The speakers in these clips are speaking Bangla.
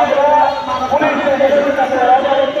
আমরা পুলিশের কাছে রাজারত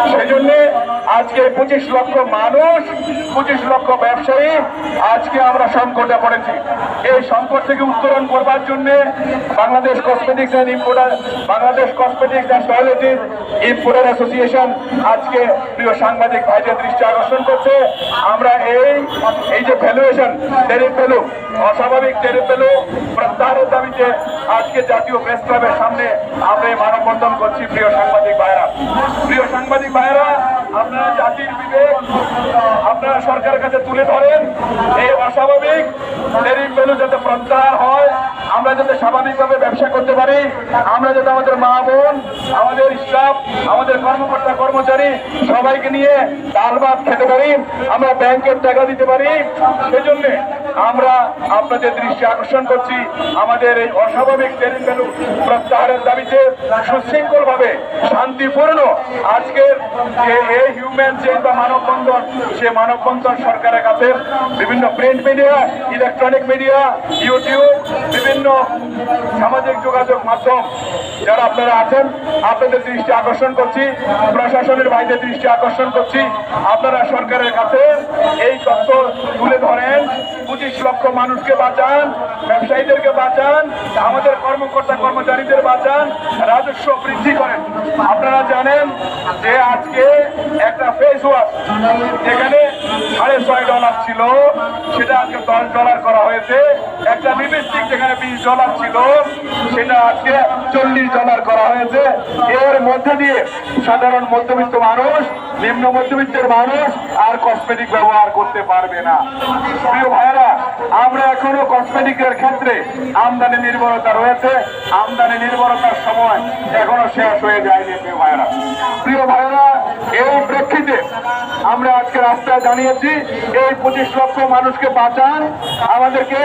হয়েছে সেই জন্য আজকে পঁচিশ লক্ষ মানুষ, পঁচিশ লক্ষ ব্যবসায়ী আজকে আমরা সংকটে পড়েছি। এই সংকট থেকে উত্তরণ করবার জন্য Bangladesh cosmetics and importer Bangladesh cosmetics and toiletries importer association আজকে প্রিয় সাংবাদিক ভাইদের দৃষ্টি আকর্ষণ করছে। আমরা এই এই যে ভ্যালুয়েশন টেরিফ ভ্যালু অস্বাভাবিক টেরিফ ভ্যালু প্রত্যাহারের দাবিতে আজকে জাতীয় প্রেস ক্লাবের সামনে আমরা এই মানববন্ধন করছি প্রিয় সাংবাদিক ভাইরা। প্রিয় ভাইরা আপনারা জাতির বিবেক আপনারা সরকারের কাছে তুলে ধরেন, এই অস্বাভাবিক টেরিফ ভ্যালু যাতে প্রত্যাহার হয়, আমরা যাতে স্বাভাবিকভাবে ব্যবসা করতে পারি, আমরা যাতে আমাদের মা বোন, আমাদের স্টাফ, আমাদের কর্মকর্তা, কর্মচারী সবাইকে নিয়ে ডাল ভাত খেতে পারি, আমরা ব্যাংকের টাকা দিতে পারি। সেজন্য আমরা আপনাদের দৃষ্টি আকর্ষণ করছি, আমাদের এই অস্বাভাবিক টেরিফ ভ্যালু প্রত্যাহারের দাবিতে সুশৃঙ্খল ভাবে শান্তিপূর্ণ আজকের এই হিউম্যান চেঞ্জ বা মানববন্ধন, সে মানববন্ধন সরকারের কাছে বিভিন্ন print media electronic media YouTube বিভিন্ন সামাজিক যোগাযোগ মাধ্যম যারা আপনারা আছেন, আপনাদের দৃষ্টি আকর্ষণ করছি, প্রশাসনের ভাইদের দৃষ্টি আকর্ষণ করছি। আপনারা সরকারের কাছে এই তথ্য তুলে ধরেন, পঁচিশ লক্ষ মানুষকে বাঁচান, ব্যবসায়ীদেরকে বাঁচান, আমাদের কর্মকর্তা কর্মচারীদের বাঁচান, রাজস্ব বৃদ্ধি করেন। আপনারা জানেন যে আজকে একটা ফেস ওয়াশ যেখানে সাড়ে ছয় ডলার ছিল, সেটা আজকে দশ ডলার করা হয়েছে। একটা লিপস্টিক যেখানে বিশ ডলার ছিল, সেটা আজকে চল্লিশ ডলার করা হয়েছে। এর মধ্যে দিয়ে সাধারণ মধ্যবিত্ত মানুষ, নিম্ন মধ্যবিত্তের মানুষ আর কসমেটিক ব্যবহার করতে পারবে না। প্রিয় ভাইরা আমরা এখনও কসমেটিকের ক্ষেত্রে আমদানি নির্ভরতা রয়েছে। আমদানি নির্ভরতার সময় এখনও শেষ হয়ে যায়নি, প্রিয় ভাইরা প্রিয় ভাইরা এই প্রেক্ষিতে আমরা আজকে রাস্তায় দাঁড়িয়েছি। এই পঁচিশ লক্ষ মানুষকে বাঁচান। আমাদেরকে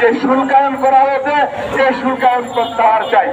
যে শুল্কায়ন করা হয়েছে, সেই শুল্কায়ন প্রত্যাহার চাই।